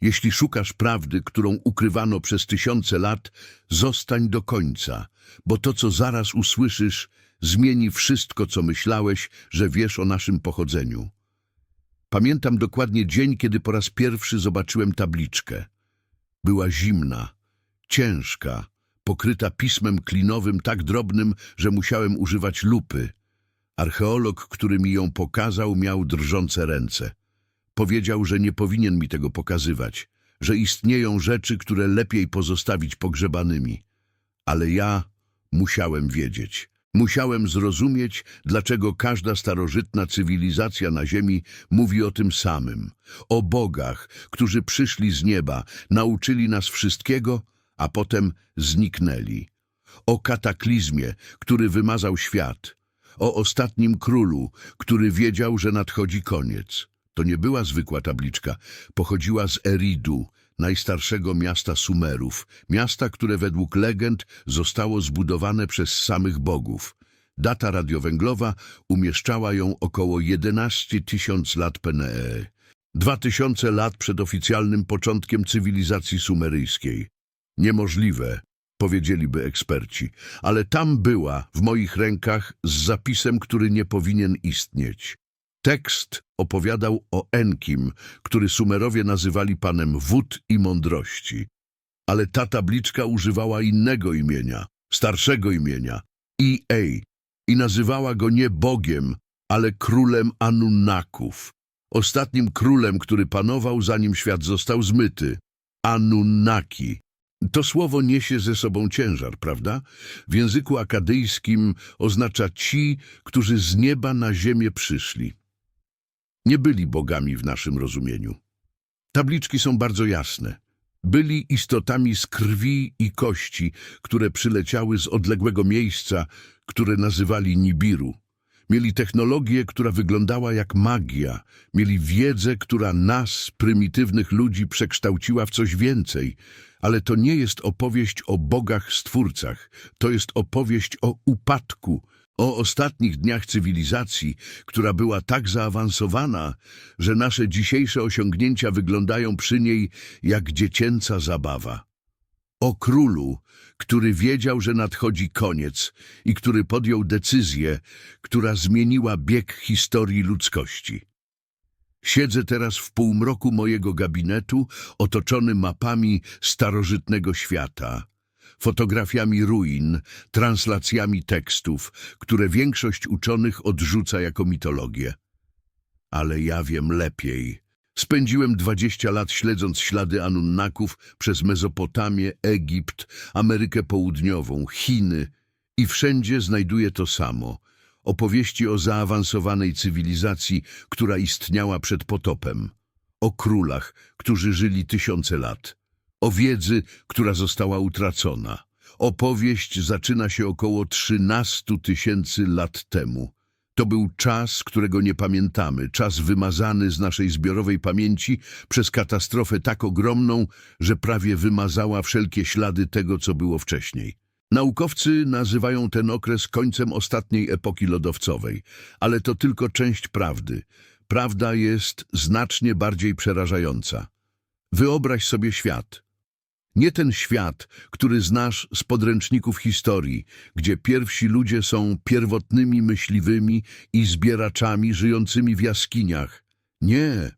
Jeśli szukasz prawdy, którą ukrywano przez tysiące lat, zostań do końca, bo to, co zaraz usłyszysz, zmieni wszystko, co myślałeś, że wiesz o naszym pochodzeniu. Pamiętam dokładnie dzień, kiedy po raz pierwszy zobaczyłem tabliczkę. Była zimna, ciężka, pokryta pismem klinowym tak drobnym, że musiałem używać lupy. Archeolog, który mi ją pokazał, miał drżące ręce. Powiedział, że nie powinien mi tego pokazywać, że istnieją rzeczy, które lepiej pozostawić pogrzebanymi. Ale ja musiałem wiedzieć. Musiałem zrozumieć, dlaczego każda starożytna cywilizacja na Ziemi mówi o tym samym. O bogach, którzy przyszli z nieba, nauczyli nas wszystkiego, a potem zniknęli. O kataklizmie, który wymazał świat. O ostatnim królu, który wiedział, że nadchodzi koniec. To nie była zwykła tabliczka, pochodziła z Eridu, najstarszego miasta Sumerów, miasta, które według legend zostało zbudowane przez samych bogów. Data radiowęglowa umieszczała ją około 11 tysiąc lat. Dwa tysiące lat przed oficjalnym początkiem cywilizacji sumeryjskiej. Niemożliwe, powiedzieliby eksperci, ale tam była, w moich rękach, z zapisem, który nie powinien istnieć. Tekst opowiadał o Enkim, który Sumerowie nazywali panem wód i mądrości. Ale ta tabliczka używała innego imienia, starszego imienia, I-A, i nazywała go nie Bogiem, ale królem Anunnaków. Ostatnim królem, który panował, zanim świat został zmyty. Anunnaki. To słowo niesie ze sobą ciężar, prawda? W języku akadyjskim oznacza ci, którzy z nieba na ziemię przyszli. Nie byli bogami w naszym rozumieniu. Tabliczki są bardzo jasne. Byli istotami z krwi i kości, które przyleciały z odległego miejsca, które nazywali Nibiru. Mieli technologię, która wyglądała jak magia. Mieli wiedzę, która nas, prymitywnych ludzi, przekształciła w coś więcej. Ale to nie jest opowieść o bogach stwórcach. To jest opowieść o upadku, o ostatnich dniach cywilizacji, która była tak zaawansowana, że nasze dzisiejsze osiągnięcia wyglądają przy niej jak dziecięca zabawa. O królu, który wiedział, że nadchodzi koniec i który podjął decyzję, która zmieniła bieg historii ludzkości. Siedzę teraz w półmroku mojego gabinetu, otoczony mapami starożytnego świata, fotografiami ruin, translacjami tekstów, które większość uczonych odrzuca jako mitologię. Ale ja wiem lepiej. Spędziłem 20 lat śledząc ślady Anunnaków przez Mezopotamię, Egipt, Amerykę Południową, Chiny i wszędzie znajduję to samo. Opowieści o zaawansowanej cywilizacji, która istniała przed potopem. O królach, którzy żyli tysiące lat. O wiedzy, która została utracona. Opowieść zaczyna się około 13 tysięcy lat temu. To był czas, którego nie pamiętamy, czas wymazany z naszej zbiorowej pamięci przez katastrofę tak ogromną, że prawie wymazała wszelkie ślady tego, co było wcześniej. Naukowcy nazywają ten okres końcem ostatniej epoki lodowcowej, ale to tylko część prawdy. Prawda jest znacznie bardziej przerażająca. Wyobraź sobie świat. Nie ten świat, który znasz z podręczników historii, gdzie pierwsi ludzie są pierwotnymi myśliwymi i zbieraczami żyjącymi w jaskiniach. Nie.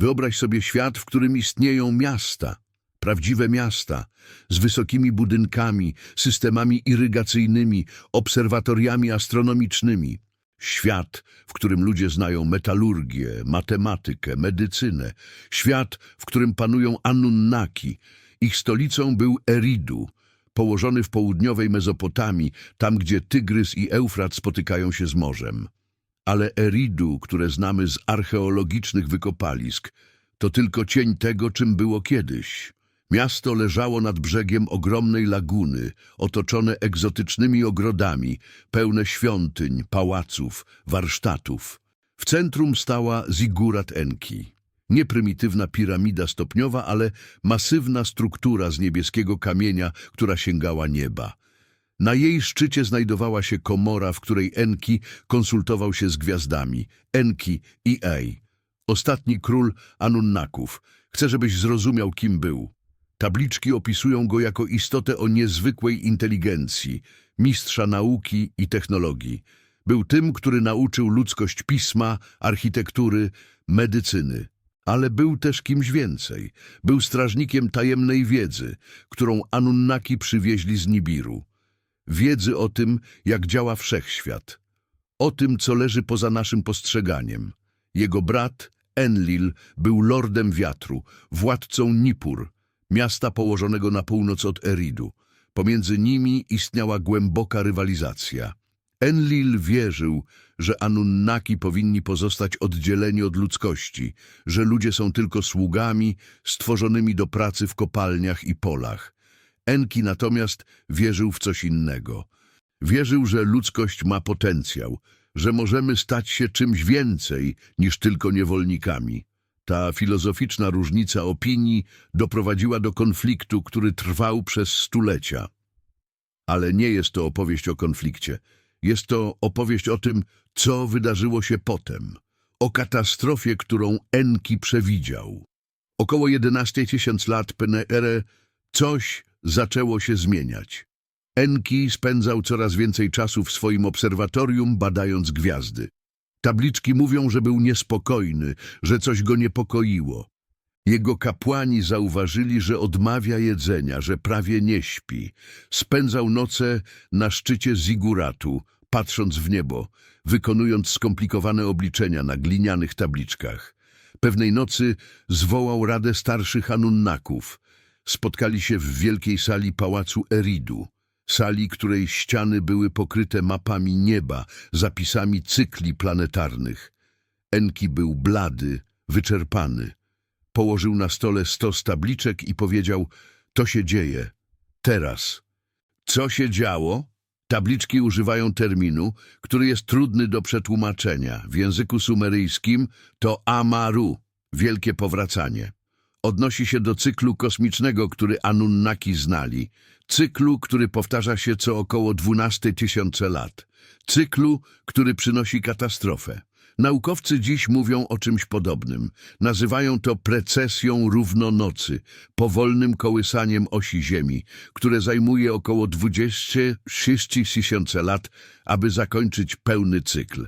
Wyobraź sobie świat, w którym istnieją miasta, prawdziwe miasta, z wysokimi budynkami, systemami irygacyjnymi, obserwatoriami astronomicznymi. Świat, w którym ludzie znają metalurgię, matematykę, medycynę. Świat, w którym panują Anunnaki. Ich stolicą był Eridu, położony w południowej Mezopotamii, tam gdzie Tygrys i Eufrat spotykają się z morzem. Ale Eridu, które znamy z archeologicznych wykopalisk, to tylko cień tego, czym było kiedyś. Miasto leżało nad brzegiem ogromnej laguny, otoczone egzotycznymi ogrodami, pełne świątyń, pałaców, warsztatów. W centrum stała Zigurat Enki. Nie prymitywna piramida stopniowa, ale masywna struktura z niebieskiego kamienia, która sięgała nieba. Na jej szczycie znajdowała się komora, w której Enki konsultował się z gwiazdami. Enki i Ej. ostatni król Anunnaków. Chcę, żebyś zrozumiał, kim był. Tabliczki opisują go jako istotę o niezwykłej inteligencji, mistrza nauki i technologii. Był tym, który nauczył ludzkość pisma, architektury, medycyny. Ale był też kimś więcej. Był strażnikiem tajemnej wiedzy, którą Anunnaki przywieźli z Nibiru. Wiedzy o tym, jak działa wszechświat. O tym, co leży poza naszym postrzeganiem. Jego brat, Enlil, był lordem wiatru, władcą Nippur, miasta położonego na północ od Eridu. Pomiędzy nimi istniała głęboka rywalizacja. Enlil wierzył, że Anunnaki powinni pozostać oddzieleni od ludzkości, że ludzie są tylko sługami stworzonymi do pracy w kopalniach i polach. Enki natomiast wierzył w coś innego. Wierzył, że ludzkość ma potencjał, że możemy stać się czymś więcej niż tylko niewolnikami. Ta filozoficzna różnica opinii doprowadziła do konfliktu, który trwał przez stulecia. Ale nie jest to opowieść o konflikcie. Jest to opowieść o tym, co wydarzyło się potem. O katastrofie, którą Enki przewidział. Około 11 tysięcy lat PNR coś zaczęło się zmieniać. Enki spędzał coraz więcej czasu w swoim obserwatorium, badając gwiazdy. Tabliczki mówią, że był niespokojny, że coś go niepokoiło. Jego kapłani zauważyli, że odmawia jedzenia, że prawie nie śpi. Spędzał noce na szczycie ziguratu, patrząc w niebo, wykonując skomplikowane obliczenia na glinianych tabliczkach. Pewnej nocy zwołał radę starszych Anunnaków. Spotkali się w wielkiej sali pałacu Eridu. Sali, której ściany były pokryte mapami nieba, zapisami cykli planetarnych. Enki był blady, wyczerpany. Położył na stole stos tabliczek i powiedział, to się dzieje. Teraz. Co się działo? Tabliczki używają terminu, który jest trudny do przetłumaczenia. W języku sumeryjskim to Amaru, wielkie powracanie. Odnosi się do cyklu kosmicznego, który Anunnaki znali. Cyklu, który powtarza się co około 12 tysiące lat. Cyklu, który przynosi katastrofę. Naukowcy dziś mówią o czymś podobnym. Nazywają to precesją równonocy, powolnym kołysaniem osi Ziemi, które zajmuje około 26 tysięcy lat, aby zakończyć pełny cykl.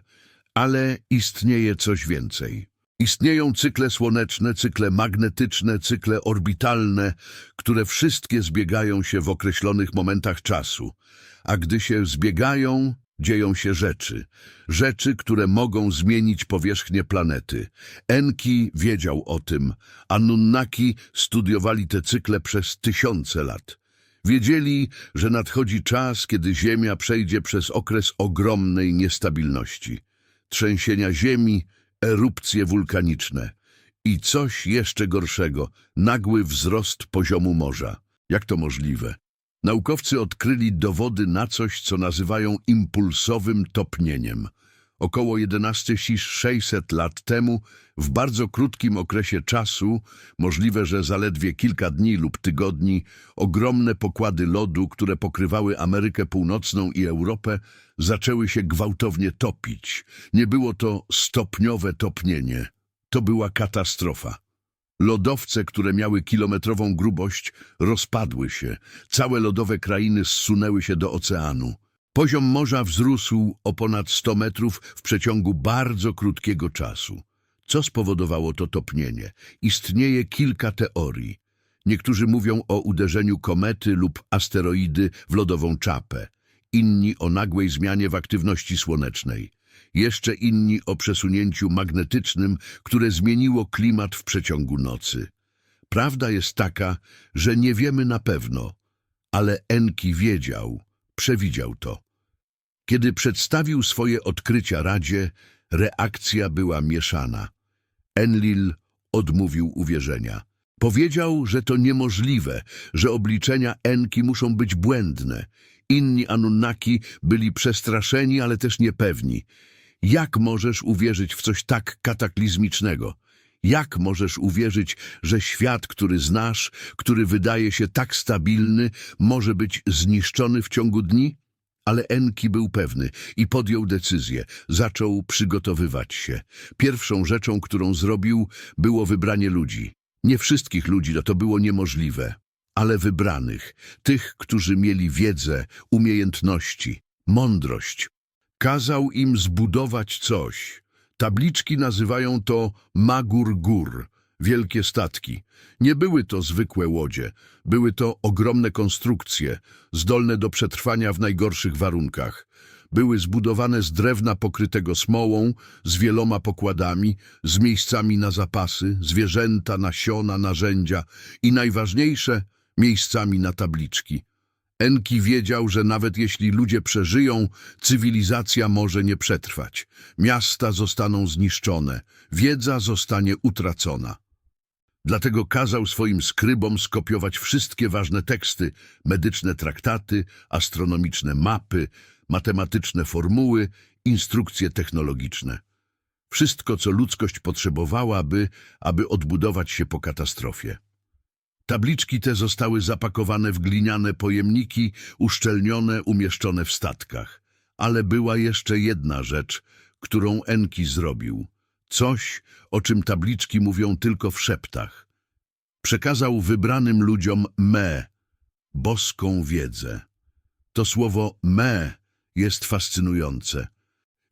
Ale istnieje coś więcej. Istnieją cykle słoneczne, cykle magnetyczne, cykle orbitalne, które wszystkie zbiegają się w określonych momentach czasu. A gdy się zbiegają, dzieją się rzeczy. Rzeczy, które mogą zmienić powierzchnię planety. Enki wiedział o tym. Anunnaki studiowali te cykle przez tysiące lat. Wiedzieli, że nadchodzi czas, kiedy Ziemia przejdzie przez okres ogromnej niestabilności. Trzęsienia Ziemi, erupcje wulkaniczne i coś jeszcze gorszego, nagły wzrost poziomu morza. Jak to możliwe? Naukowcy odkryli dowody na coś, co nazywają impulsowym topnieniem. Około 11600 lat temu, w bardzo krótkim okresie czasu, możliwe, że zaledwie kilka dni lub tygodni, ogromne pokłady lodu, które pokrywały Amerykę Północną i Europę, zaczęły się gwałtownie topić. Nie było to stopniowe topnienie. To była katastrofa. Lodowce, które miały kilometrową grubość, rozpadły się. Całe lodowe krainy zsunęły się do oceanu. Poziom morza wzrósł o ponad 100 metrów w przeciągu bardzo krótkiego czasu. Co spowodowało to topnienie? Istnieje kilka teorii. Niektórzy mówią o uderzeniu komety lub asteroidy w lodową czapę. Inni o nagłej zmianie w aktywności słonecznej. Jeszcze inni o przesunięciu magnetycznym, które zmieniło klimat w przeciągu nocy. Prawda jest taka, że nie wiemy na pewno, ale Enki wiedział, przewidział to. Kiedy przedstawił swoje odkrycia Radzie, reakcja była mieszana. Enlil odmówił uwierzenia. Powiedział, że to niemożliwe, że obliczenia Enki muszą być błędne. Inni Anunnaki byli przestraszeni, ale też niepewni. Jak możesz uwierzyć w coś tak kataklizmicznego? Jak możesz uwierzyć, że świat, który znasz, który wydaje się tak stabilny, może być zniszczony w ciągu dni? Ale Enki był pewny i podjął decyzję. Zaczął przygotowywać się. Pierwszą rzeczą, którą zrobił, było wybranie ludzi. Nie wszystkich ludzi, no to było niemożliwe, ale wybranych, tych, którzy mieli wiedzę, umiejętności, mądrość. Kazał im zbudować coś. Tabliczki nazywają to Magur Gór, wielkie statki. Nie były to zwykłe łodzie, były to ogromne konstrukcje, zdolne do przetrwania w najgorszych warunkach. Były zbudowane z drewna pokrytego smołą, z wieloma pokładami, z miejscami na zapasy, zwierzęta, nasiona, narzędzia i najważniejsze, miejscami na tabliczki. Enki wiedział, że nawet jeśli ludzie przeżyją, cywilizacja może nie przetrwać. Miasta zostaną zniszczone, wiedza zostanie utracona. Dlatego kazał swoim skrybom skopiować wszystkie ważne teksty, medyczne traktaty, astronomiczne mapy, matematyczne formuły, instrukcje technologiczne. Wszystko, co ludzkość potrzebowała, by, aby odbudować się po katastrofie. Tabliczki te zostały zapakowane w gliniane pojemniki, uszczelnione, umieszczone w statkach. Ale była jeszcze jedna rzecz, którą Enki zrobił. Coś, o czym tabliczki mówią tylko w szeptach. Przekazał wybranym ludziom me, boską wiedzę. To słowo me jest fascynujące.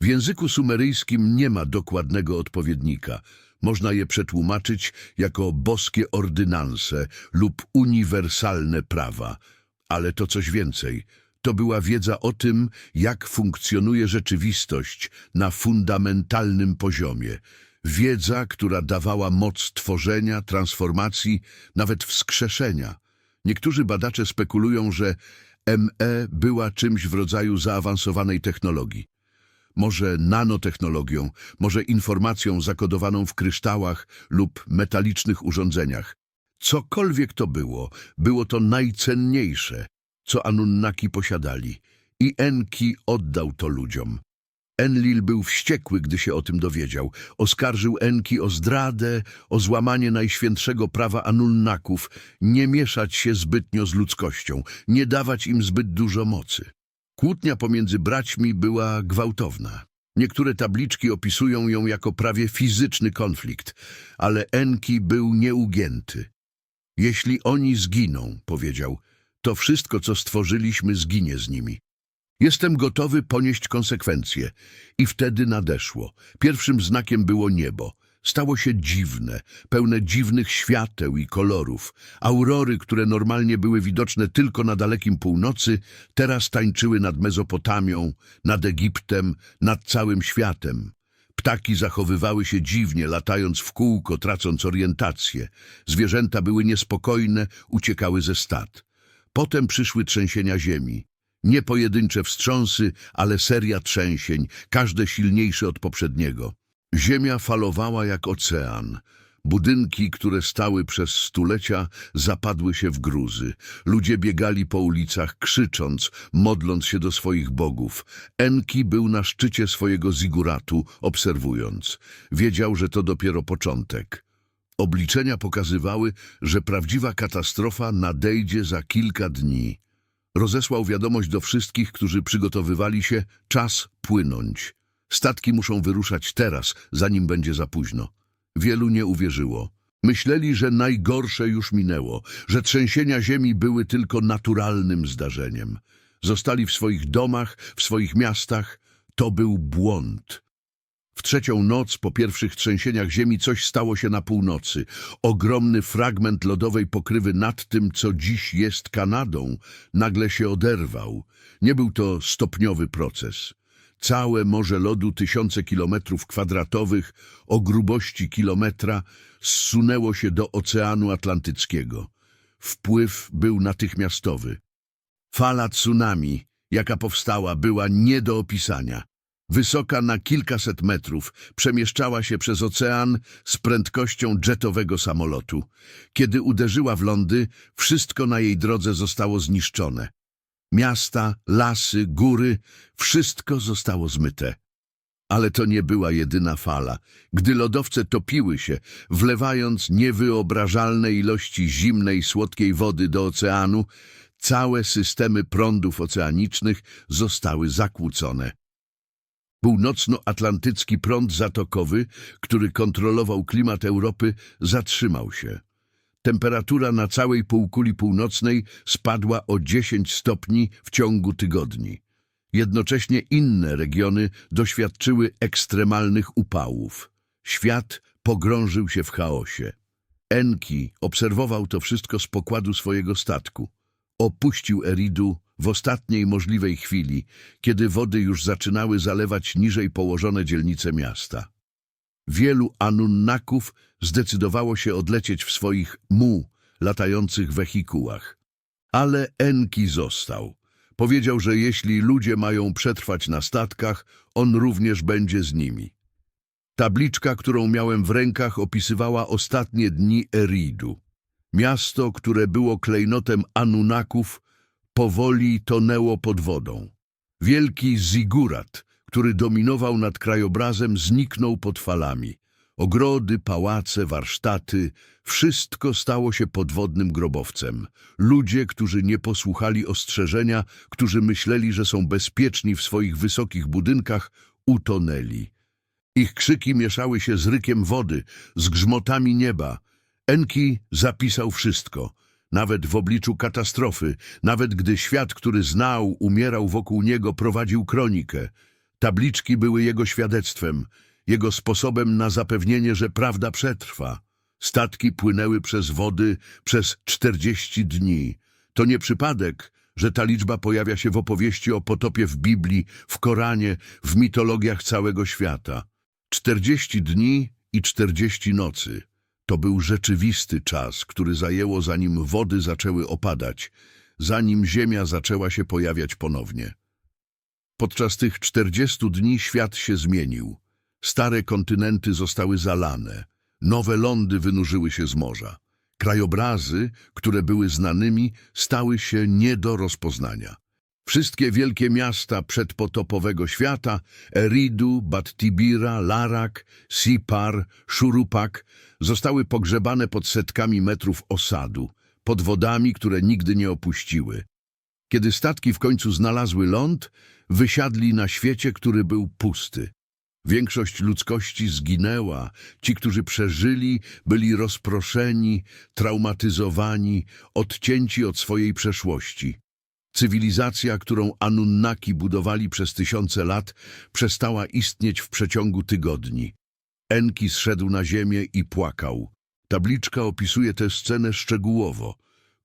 W języku sumeryjskim nie ma dokładnego odpowiednika. Można je przetłumaczyć jako boskie ordynanse lub uniwersalne prawa. Ale to coś więcej. To była wiedza o tym, jak funkcjonuje rzeczywistość na fundamentalnym poziomie. Wiedza, która dawała moc tworzenia, transformacji, nawet wskrzeszenia. Niektórzy badacze spekulują, że ME była czymś w rodzaju zaawansowanej technologii może nanotechnologią, może informacją zakodowaną w kryształach lub metalicznych urządzeniach. Cokolwiek to było, było to najcenniejsze, co Anunnaki posiadali i Enki oddał to ludziom. Enlil był wściekły, gdy się o tym dowiedział. Oskarżył Enki o zdradę, o złamanie najświętszego prawa Anunnaków, nie mieszać się zbytnio z ludzkością, nie dawać im zbyt dużo mocy. Kłótnia pomiędzy braćmi była gwałtowna. Niektóre tabliczki opisują ją jako prawie fizyczny konflikt, ale Enki był nieugięty. Jeśli oni zginą, powiedział, to wszystko, co stworzyliśmy, zginie z nimi. Jestem gotowy ponieść konsekwencje. I wtedy nadeszło. Pierwszym znakiem było niebo. Stało się dziwne, pełne dziwnych świateł i kolorów. Aurory, które normalnie były widoczne tylko na dalekim północy, teraz tańczyły nad Mezopotamią, nad Egiptem, nad całym światem. Ptaki zachowywały się dziwnie, latając w kółko, tracąc orientację. Zwierzęta były niespokojne, uciekały ze stad. Potem przyszły trzęsienia ziemi. Nie pojedyncze wstrząsy, ale seria trzęsień, każde silniejsze od poprzedniego. Ziemia falowała jak ocean. Budynki, które stały przez stulecia, zapadły się w gruzy. Ludzie biegali po ulicach, krzycząc, modląc się do swoich bogów. Enki był na szczycie swojego ziguratu, obserwując. Wiedział, że to dopiero początek. Obliczenia pokazywały, że prawdziwa katastrofa nadejdzie za kilka dni. Rozesłał wiadomość do wszystkich, którzy przygotowywali się, czas płynąć. Statki muszą wyruszać teraz, zanim będzie za późno. Wielu nie uwierzyło. Myśleli, że najgorsze już minęło, że trzęsienia ziemi były tylko naturalnym zdarzeniem. Zostali w swoich domach, w swoich miastach. To był błąd. W trzecią noc po pierwszych trzęsieniach ziemi coś stało się na północy. Ogromny fragment lodowej pokrywy nad tym, co dziś jest Kanadą, nagle się oderwał. Nie był to stopniowy proces. Całe morze lodu, tysiące kilometrów kwadratowych, o grubości kilometra, zsunęło się do Oceanu Atlantyckiego. Wpływ był natychmiastowy. Fala tsunami, jaka powstała, była nie do opisania. Wysoka na kilkaset metrów, przemieszczała się przez ocean z prędkością jetowego samolotu. Kiedy uderzyła w lądy, wszystko na jej drodze zostało zniszczone. Miasta, lasy, góry, wszystko zostało zmyte. Ale to nie była jedyna fala. Gdy lodowce topiły się, wlewając niewyobrażalne ilości zimnej, słodkiej wody do oceanu, Całe systemy prądów oceanicznych zostały zakłócone. Północnoatlantycki prąd zatokowy, który kontrolował klimat Europy, zatrzymał się. Temperatura na całej półkuli północnej spadła o 10 stopni w ciągu tygodni. Jednocześnie inne regiony doświadczyły ekstremalnych upałów. Świat pogrążył się w chaosie. Enki obserwował to wszystko z pokładu swojego statku. Opuścił Eridu w ostatniej możliwej chwili, kiedy wody już zaczynały zalewać niżej położone dzielnice miasta. Wielu Anunnaków zdecydowało się odlecieć w swoich mu latających wehikułach. Ale Enki został. Powiedział, że jeśli ludzie mają przetrwać na statkach, on również będzie z nimi. Tabliczka, którą miałem w rękach, opisywała ostatnie dni Eridu. Miasto, które było klejnotem Anunnaków, powoli tonęło pod wodą. Wielki zigurat, który dominował nad krajobrazem, zniknął pod falami. Ogrody, pałace, warsztaty, wszystko stało się podwodnym grobowcem. Ludzie, którzy nie posłuchali ostrzeżenia, którzy myśleli, że są bezpieczni w swoich wysokich budynkach, utonęli. Ich krzyki mieszały się z rykiem wody, z grzmotami nieba. Enki zapisał wszystko, nawet w obliczu katastrofy, nawet gdy świat, który znał, umierał wokół niego, prowadził kronikę. Tabliczki były jego świadectwem, jego sposobem na zapewnienie, że prawda przetrwa. Statki płynęły przez wody przez czterdzieści dni. To nie przypadek, że ta liczba pojawia się w opowieści o potopie w Biblii, w Koranie, w mitologiach całego świata. Czterdzieści dni i czterdzieści nocy. To był rzeczywisty czas, który zajęło zanim wody zaczęły opadać, zanim ziemia zaczęła się pojawiać ponownie. Podczas tych czterdziestu dni świat się zmienił. Stare kontynenty zostały zalane, nowe lądy wynurzyły się z morza. Krajobrazy, które były znanymi, stały się nie do rozpoznania. Wszystkie wielkie miasta przedpotopowego świata, Eridu, Battibira, Larak, Sipar, Szurupak, zostały pogrzebane pod setkami metrów osadu, pod wodami, które nigdy nie opuściły. Kiedy statki w końcu znalazły ląd, wysiadli na świecie, który był pusty. Większość ludzkości zginęła, ci, którzy przeżyli, byli rozproszeni, traumatyzowani, odcięci od swojej przeszłości. Cywilizacja, którą Anunnaki budowali przez tysiące lat, przestała istnieć w przeciągu tygodni. Enki zszedł na ziemię i płakał. Tabliczka opisuje tę scenę szczegółowo.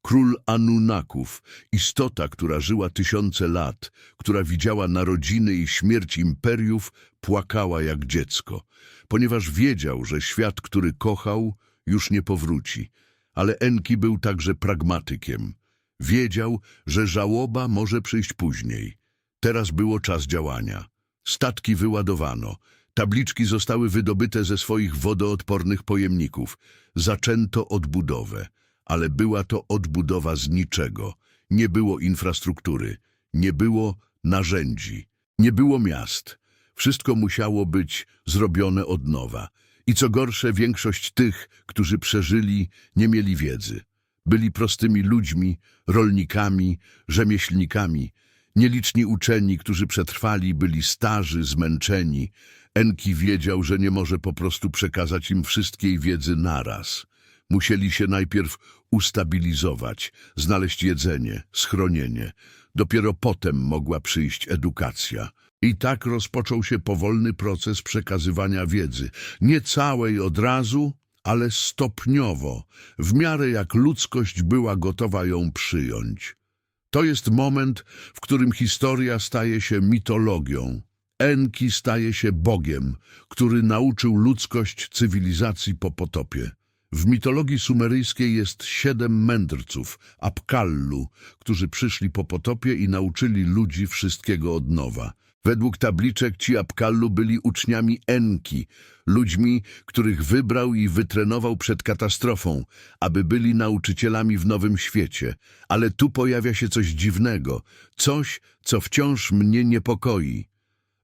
Król Anunnaków, istota, która żyła tysiące lat, która widziała narodziny i śmierć imperiów, płakała jak dziecko, ponieważ wiedział, że świat, który kochał, już nie powróci. Ale Enki był także pragmatykiem. Wiedział, że żałoba może przyjść później. Teraz było czas działania. Statki wyładowano. Tabliczki zostały wydobyte ze swoich wodoodpornych pojemników. Zaczęto odbudowę, ale była to odbudowa z niczego. Nie było infrastruktury, nie było narzędzi, nie było miast. Wszystko musiało być zrobione od nowa. I co gorsze, większość tych, którzy przeżyli, nie mieli wiedzy. Byli prostymi ludźmi, rolnikami, rzemieślnikami. Nieliczni uczeni, którzy przetrwali, byli starzy, zmęczeni. Enki wiedział, że nie może po prostu przekazać im wszystkiej wiedzy naraz. Musieli się najpierw ustabilizować, znaleźć jedzenie, schronienie. Dopiero potem mogła przyjść edukacja. I tak rozpoczął się powolny proces przekazywania wiedzy. Nie całej od razu, ale stopniowo, w miarę jak ludzkość była gotowa ją przyjąć. To jest moment, w którym historia staje się mitologią. Enki staje się Bogiem, który nauczył ludzkość cywilizacji po potopie. W mitologii sumeryjskiej jest siedem mędrców, Apkallu, którzy przyszli po potopie i nauczyli ludzi wszystkiego od nowa. Według tabliczek ci Apkallu byli uczniami Enki, ludźmi, których wybrał i wytrenował przed katastrofą, aby byli nauczycielami w nowym świecie. Ale tu pojawia się coś dziwnego, coś, co wciąż mnie niepokoi.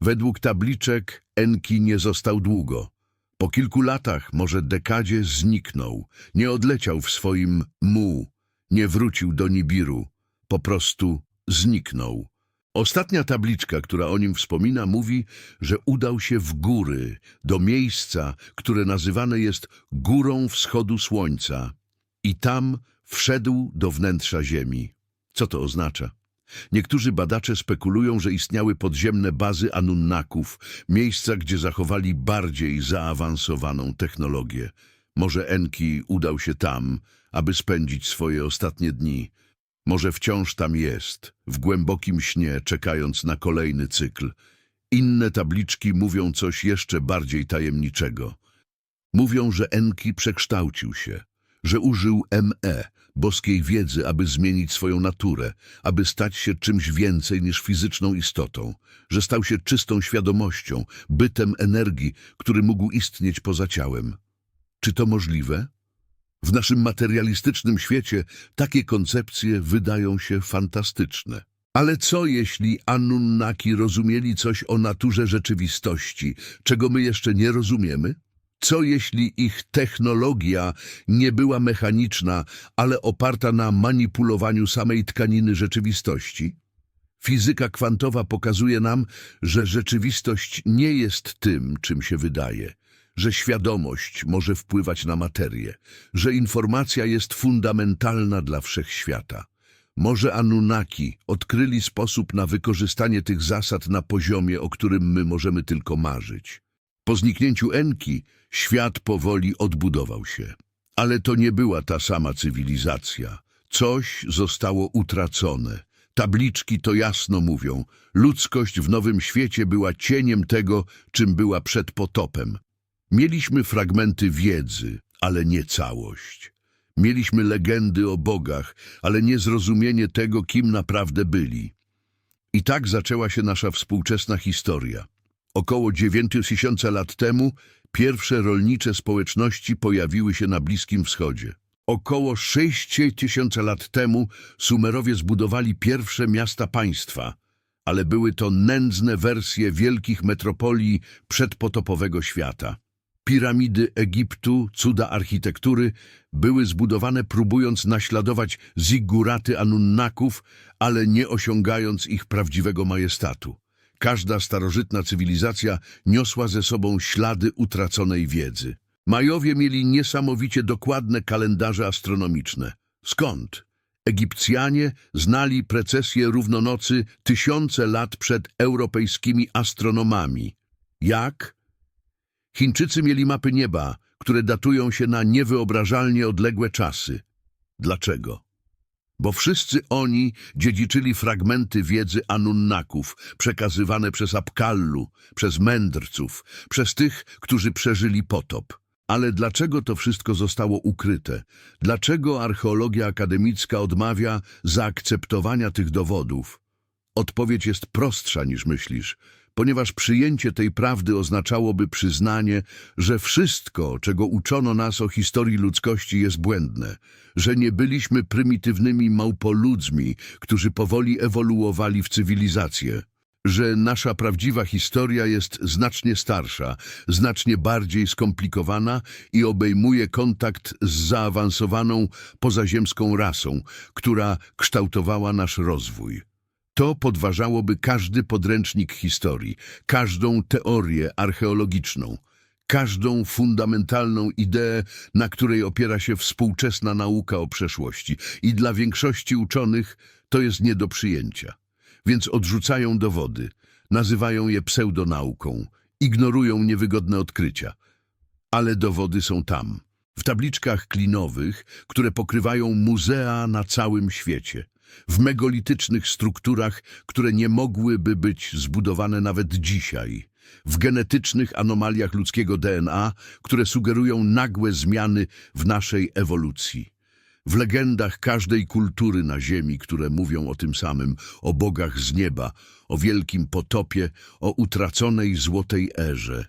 Według tabliczek Enki nie został długo. Po kilku latach, może dekadzie, zniknął. Nie odleciał w swoim mu, nie wrócił do Nibiru. po prostu zniknął. Ostatnia tabliczka, która o nim wspomina, mówi, że udał się w góry, do miejsca, które nazywane jest Górą Wschodu Słońca i tam wszedł do wnętrza Ziemi. Co to oznacza? Niektórzy badacze spekulują, że istniały podziemne bazy Anunnaków, miejsca, gdzie zachowali bardziej zaawansowaną technologię. Może Enki udał się tam, aby spędzić swoje ostatnie dni. Może wciąż tam jest, w głębokim śnie, czekając na kolejny cykl. Inne tabliczki mówią coś jeszcze bardziej tajemniczego. Mówią, że Enki przekształcił się, że użył ME, boskiej wiedzy, aby zmienić swoją naturę, aby stać się czymś więcej niż fizyczną istotą, że stał się czystą świadomością, bytem energii, który mógł istnieć poza ciałem. Czy to możliwe? W naszym materialistycznym świecie takie koncepcje wydają się fantastyczne. Ale co jeśli Anunnaki rozumieli coś o naturze rzeczywistości, czego my jeszcze nie rozumiemy? Co jeśli ich technologia nie była mechaniczna, ale oparta na manipulowaniu samej tkaniny rzeczywistości? Fizyka kwantowa pokazuje nam, że rzeczywistość nie jest tym, czym się wydaje, że świadomość może wpływać na materię, że informacja jest fundamentalna dla wszechświata. Może Anunnaki odkryli sposób na wykorzystanie tych zasad na poziomie, o którym my możemy tylko marzyć. Po zniknięciu Enki świat powoli odbudował się. Ale to nie była ta sama cywilizacja. Coś zostało utracone. Tabliczki to jasno mówią. Ludzkość w Nowym Świecie była cieniem tego, czym była przed potopem. Mieliśmy fragmenty wiedzy, ale nie całość. Mieliśmy legendy o bogach, ale nie zrozumienie tego, kim naprawdę byli. I tak zaczęła się nasza współczesna historia. Około 9000 lat temu pierwsze rolnicze społeczności pojawiły się na Bliskim Wschodzie. Około 6000 lat temu Sumerowie zbudowali pierwsze miasta państwa, ale były to nędzne wersje wielkich metropolii przedpotopowego świata. Piramidy Egiptu, cuda architektury, były zbudowane próbując naśladować zigguraty Anunnaków, ale nie osiągając ich prawdziwego majestatu. Każda starożytna cywilizacja niosła ze sobą ślady utraconej wiedzy. Majowie mieli niesamowicie dokładne kalendarze astronomiczne. Skąd? Egipcjanie znali precesję równonocy tysiące lat przed europejskimi astronomami. Jak? Chińczycy mieli mapy nieba, które datują się na niewyobrażalnie odległe czasy. Dlaczego? Bo wszyscy oni dziedziczyli fragmenty wiedzy Anunnaków, przekazywane przez Apkallu, przez mędrców, przez tych, którzy przeżyli potop. Ale dlaczego to wszystko zostało ukryte? Dlaczego archeologia akademicka odmawia zaakceptowania tych dowodów? Odpowiedź jest prostsza niż myślisz, ponieważ przyjęcie tej prawdy oznaczałoby przyznanie, że wszystko, czego uczono nas o historii ludzkości jest błędne, że nie byliśmy prymitywnymi małpoludzmi, którzy powoli ewoluowali w cywilizację, że nasza prawdziwa historia jest znacznie starsza, znacznie bardziej skomplikowana i obejmuje kontakt z zaawansowaną pozaziemską rasą, która kształtowała nasz rozwój. To podważałoby każdy podręcznik historii, każdą teorię archeologiczną, każdą fundamentalną ideę, na której opiera się współczesna nauka o przeszłości. I dla większości uczonych to jest nie do przyjęcia. Więc odrzucają dowody, nazywają je pseudonauką, ignorują niewygodne odkrycia. Ale dowody są tam, w tabliczkach klinowych, które pokrywają muzea na całym świecie w megalitycznych strukturach, które nie mogłyby być zbudowane nawet dzisiaj, w genetycznych anomaliach ludzkiego DNA, które sugerują nagłe zmiany w naszej ewolucji, w legendach każdej kultury na Ziemi, które mówią o tym samym, o bogach z nieba, o wielkim potopie, o utraconej złotej erze.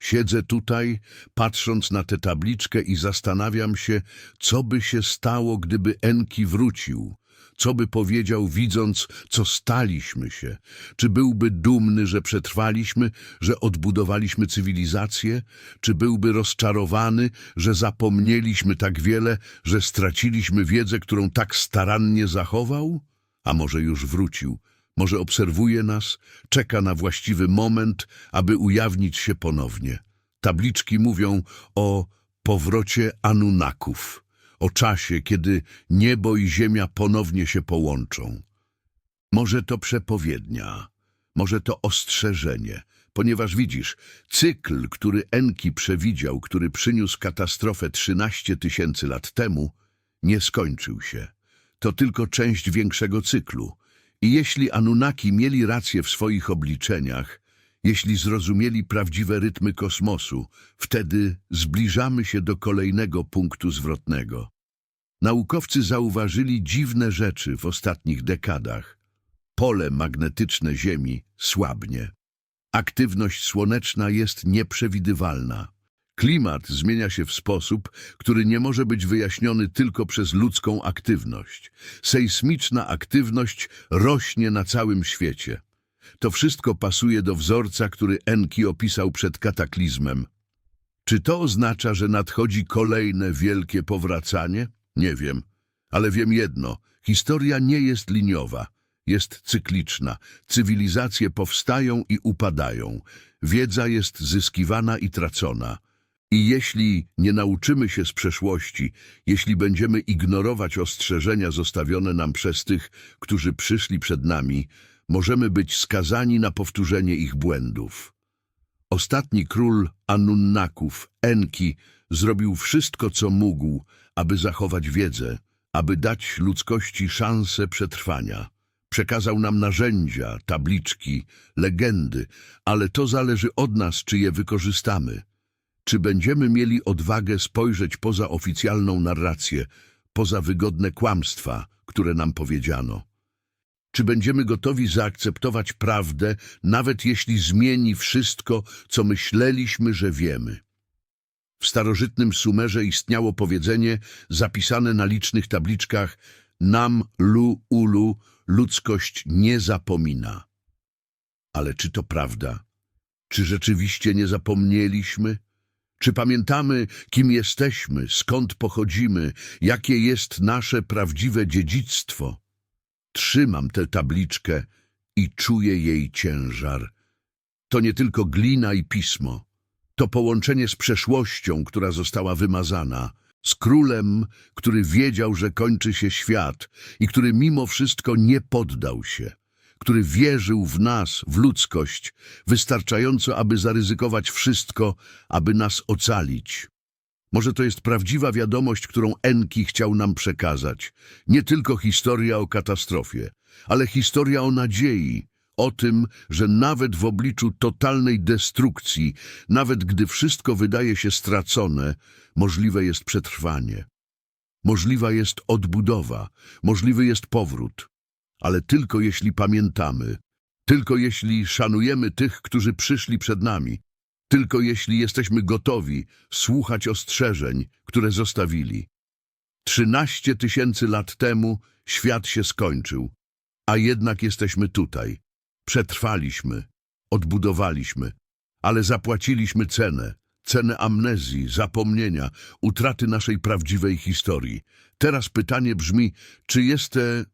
Siedzę tutaj, patrząc na tę tabliczkę i zastanawiam się, co by się stało, gdyby Enki wrócił. Co by powiedział, widząc, co staliśmy się? Czy byłby dumny, że przetrwaliśmy, że odbudowaliśmy cywilizację? Czy byłby rozczarowany, że zapomnieliśmy tak wiele, że straciliśmy wiedzę, którą tak starannie zachował? A może już wrócił, może obserwuje nas, czeka na właściwy moment, aby ujawnić się ponownie. Tabliczki mówią o powrocie Anunnaków, o czasie, kiedy niebo i ziemia ponownie się połączą. Może to przepowiednia, może to ostrzeżenie, ponieważ widzisz, cykl, który Enki przewidział, który przyniósł katastrofę 13 tysięcy lat temu, nie skończył się. To tylko część większego cyklu. I jeśli Anunnaki mieli rację w swoich obliczeniach, jeśli zrozumieli prawdziwe rytmy kosmosu, wtedy zbliżamy się do kolejnego punktu zwrotnego. Naukowcy zauważyli dziwne rzeczy w ostatnich dekadach. Pole magnetyczne Ziemi słabnie. Aktywność słoneczna jest nieprzewidywalna. Klimat zmienia się w sposób, który nie może być wyjaśniony tylko przez ludzką aktywność. Sejsmiczna aktywność rośnie na całym świecie. To wszystko pasuje do wzorca, który Enki opisał przed kataklizmem. Czy to oznacza, że nadchodzi kolejne wielkie powracanie? Nie wiem, ale wiem jedno. Historia nie jest liniowa, jest cykliczna. Cywilizacje powstają i upadają. Wiedza jest zyskiwana i tracona. I jeśli nie nauczymy się z przeszłości, jeśli będziemy ignorować ostrzeżenia zostawione nam przez tych, którzy przyszli przed nami, możemy być skazani na powtórzenie ich błędów. Ostatni król Anunnaków, Enki, zrobił wszystko, co mógł, aby zachować wiedzę, aby dać ludzkości szansę przetrwania. Przekazał nam narzędzia, tabliczki, legendy, ale to zależy od nas, czy je wykorzystamy. Czy będziemy mieli odwagę spojrzeć poza oficjalną narrację, poza wygodne kłamstwa, które nam powiedziano? Czy będziemy gotowi zaakceptować prawdę, nawet jeśli zmieni wszystko, co myśleliśmy, że wiemy? W starożytnym Sumerze istniało powiedzenie zapisane na licznych tabliczkach Nam lu ulu, ludzkość nie zapomina. Ale czy to prawda? Czy rzeczywiście nie zapomnieliśmy? Czy pamiętamy, kim jesteśmy, skąd pochodzimy, jakie jest nasze prawdziwe dziedzictwo? Trzymam tę tabliczkę i czuję jej ciężar. To nie tylko glina i pismo. To połączenie z przeszłością, która została wymazana, z królem, który wiedział, że kończy się świat i który mimo wszystko nie poddał się, który wierzył w nas, w ludzkość, wystarczająco, aby zaryzykować wszystko, aby nas ocalić. Może to jest prawdziwa wiadomość, którą Enki chciał nam przekazać. Nie tylko historia o katastrofie, ale historia o nadziei, o tym, że nawet w obliczu totalnej destrukcji, nawet gdy wszystko wydaje się stracone, możliwe jest przetrwanie. Możliwa jest odbudowa, możliwy jest powrót. Ale tylko jeśli pamiętamy, tylko jeśli szanujemy tych, którzy przyszli przed nami, tylko jeśli jesteśmy gotowi słuchać ostrzeżeń, które zostawili. Trzynaście tysięcy lat temu świat się skończył, a jednak jesteśmy tutaj. Przetrwaliśmy, odbudowaliśmy, ale zapłaciliśmy cenę, cenę amnezji, zapomnienia, utraty naszej prawdziwej historii. Teraz pytanie brzmi, czy jest, te,